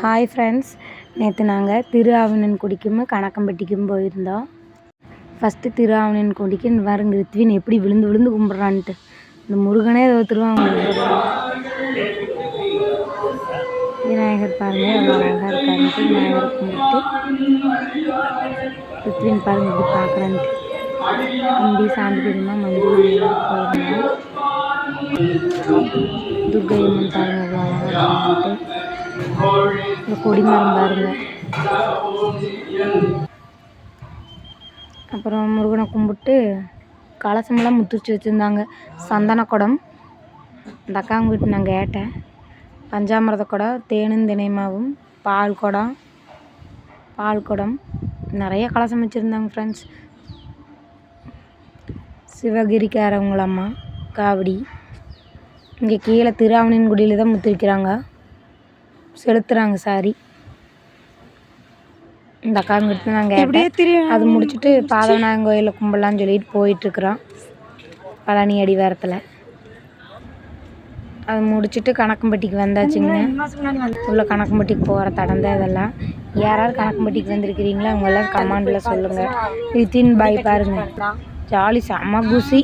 Hi friends நேற்று நாங்கள் திரு ஆவினன்குடிக்கும் கணக்கம்பட்டிக்கும் போயிருந்தோம். ஃபஸ்ட்டு திரு ஆவினன்குடிக்கு இந்த பாருங்க ரித்வின் எப்படி விழுந்து விழுந்து கும்பிட்றான்ட்டு. இந்த முருகனே ஏதோ திருவாங்க விநாயகர் பாருங்க எவ்வளோ அழகாக இருக்காருன்ட்டு விநாயகர் கும்பிட்டு. ரித்வின் பாருங்க இப்படி பார்க்குறான்ட்டு அம்பி சாந்தி பெரியம்மா மஞ்சள் போயிருந்தோம் துர்கை அம்மன் பாருங்க எவ்வளோ அழகாக இருக்கான்ட்டு இந்த பாருங்க அப்புறம் முருகனை கும்பிட்டு கலசமெல்லாம் முத்துச்சு வச்சுருந்தாங்க. சந்தன குடம் அந்த அக்காங்க வீட்டு நான் கேட்டேன். பஞ்சாமிரத குடம் தேனும் தினைமாவும் பால் குடம் பால் குடம். நிறைய கலசம் வச்சுருந்தாங்க ஃப்ரெண்ட்ஸ் சிவகிரிக்காரவங்களம்மா காவடி. இங்கே கீழே திருஆவணியன்குடியில் தான் முத்து வைக்கிறாங்க செலுத்துகிறாங்க சாரி இந்த அக்காங்கிட்ட நான் கேட்டேன். அது முடிச்சுட்டு பாதவநாயகன் கோயிலில் கும்பிடலான்னு சொல்லிட்டு போயிட்டுருக்குறோம். பழனி அடிவாரத்தில். அது முடிச்சுட்டு கணக்கம்பட்டிக்கு வந்தாச்சுங்க. உள்ள கணக்கம்பட்டிக்கு போகிற தடம் தான் இதெல்லாம். யாராவது கணக்கம்பட்டிக்கு வந்திருக்கிறீங்களோ? அவங்க எல்லாம் கமாண்டில் சொல்லுங்கள் ரித்வின் பாய் பாருங்க. ஜாலி செம்ம குசி.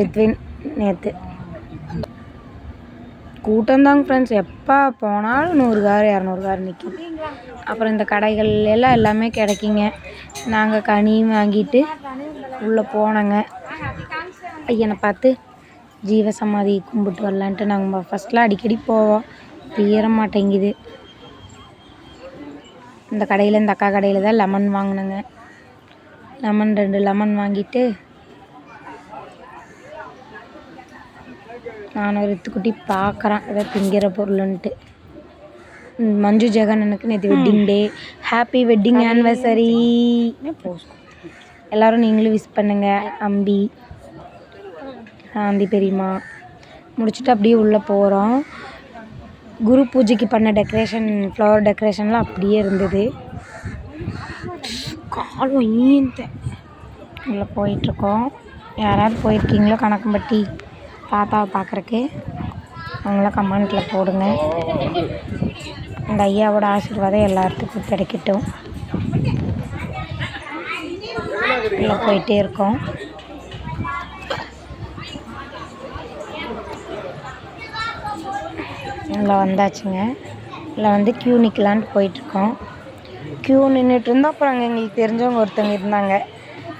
ரித்வின் நேற்று கூட்டம்தாங்க ஃப்ரெண்ட்ஸ் எப்போ போனாலும் நூறு கார் இரநூறு கார் நிற்கும் அப்புறம் இந்த கடைகள் எல்லாம் எல்லாமே கிடைக்குங்க. நாங்கள் கனி வாங்கிட்டு உள்ளே போனோங்க. ஐயனை பார்த்து ஜீவசமாதி கும்பிட்டு வரலான்ட்டு நாங்கள் ஃபஸ்ட்லாம் அடிக்கடி போவோம். இப்போ மாட்டேங்குது. இந்த கடையில் இந்த அக்கா கடையில் தான் லெமன் வாங்கினேங்க. லெமன் ரெண்டு லெமன் வாங்கிட்டு நான் ஒரு இத்துக்குட்டி பார்க்குறேன். ஏதோ திங்கிற பொருளுன்ட்டு. மஞ்சு ஜெகனனுக்கு நேற்று wedding day happy wedding anniversary எல்லோரும் நீங்களும் விஷ் பண்ணுங்கள் அம்பி சாந்தி பெரியம்மா. முடிச்சுட்டு அப்படியே உள்ளே போகிறோம் குரு பூஜைக்கு பண்ண டெக்கரேஷன் ஃப்ளவர் டெக்கரேஷன்லாம் அப்படியே இருந்தது. காலம் ஈந்த உள்ளே போயிட்டுருக்கோம் யாராவது போயிருக்கீங்களோ? கணக்கம்பட்டி? தாத்தாவை பார்க்குறக்கு அவங்கள கமெண்ட்டில் போடுங்க. இந்த ஐயாவோட ஆசீர்வாதம் எல்லாத்துக்கும் கிடைக்கட்டும். உள்ளே போயிட்டே இருக்கோம். நல்லா வந்தாச்சுங்க. இல்லை வந்து க்யூ நிற்கலான்ட்டு போயிட்டுருக்கோம். க்யூ நின்றுட்டு இருந்தோம். அப்புறம் அங்கே எங்களுக்கு தெரிஞ்சவங்க ஒருத்தவங்க இருந்தாங்க.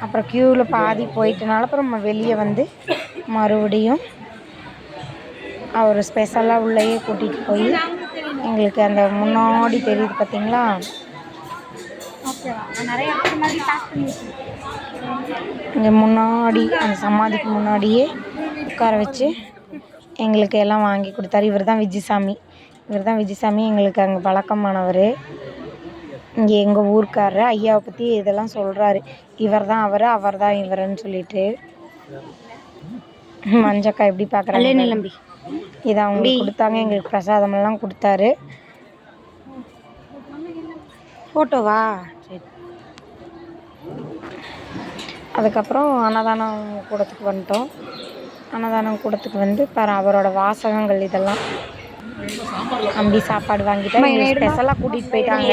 அப்புறம் க்யூவில் பாதி போயிட்டனால அப்புறம் நம்ம வெளியே வந்து மறுபடியும் அவர் ஸ்பெஷலாக உள்ளேயே கூட்டிகிட்டு போய் எங்களுக்கு அந்த முன்னாடி தெரியுது பார்த்தீங்களா? இங்கே முன்னாடி அந்த சமாதிக்கு முன்னாடியே உட்கார வச்சு எங்களுக்கு எல்லாம் வாங்கி கொடுத்தாரு. இவர் தான் விஜயசாமி இவர் தான் விஜயசாமி எங்களுக்கு அங்கே பழக்கமானவர். இங்கே எங்கள் ஊர்க்காரரு ஐயாவை பற்றி இதெல்லாம் சொல்கிறாரு இவர் தான் அவர் அவர் தான் இவருன்னு சொல்லிட்டு மஞ்சக்கா எப்படி பார்க்குறாங்க நிலம்பி இதை அவங்க கொடுத்தாங்க. எங்களுக்கு பிரசாதமெல்லாம் கொடுத்தாரு. ஃபோட்டோவா சரி. அதுக்கப்புறம் அன்னதானம் கூடத்துக்கு வந்துட்டோம். அன்னதானம் கூடத்துக்கு வந்து பாரு அவரோட வாசகங்கள் இதெல்லாம். அம்பி சாப்பாடு வாங்கிட்டா. ஸ்பெஷலாக கூட்டிகிட்டு போயிட்டாங்க.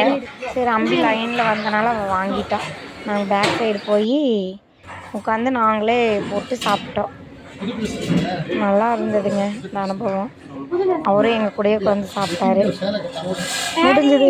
சரி அம்பி லைனில் வந்தனால அவள் வாங்கிட்டா. நாங்கள் பேக் சைடு போய் உட்காந்து நாங்களே போட்டு சாப்பிட்டோம். நல்லா இருந்ததுங்க இந்த அனுபவம். அவரும் எங்கள் கூடயே உட்காந்து சாப்பிட்டாரு. முடிஞ்சது.